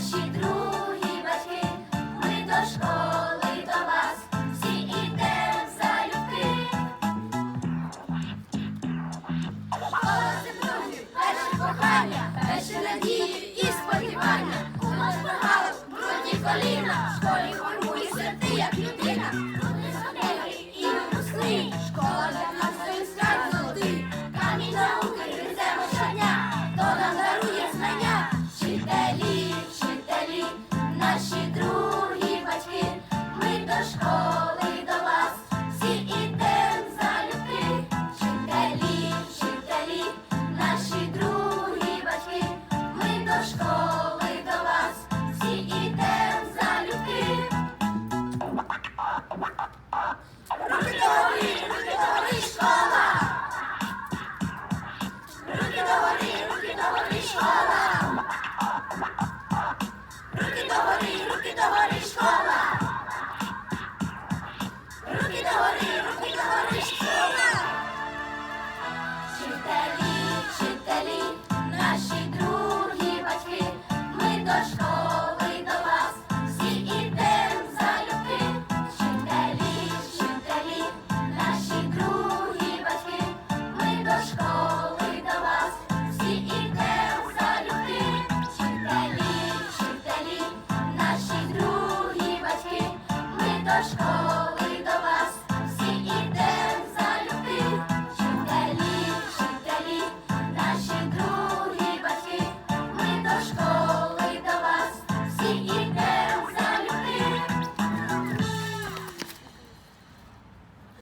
наші другі батьки, ми до школи до вас всі ідемо залюбки. Голоси друзі, перше кохання, перші надії і сподівання. У нас прогали брудні коліна, в школі формує ти як людина. Люди сотері і випускний, школа для нас той скарб золотий, камінь науки. Look at the honey, look at the honey. Nasz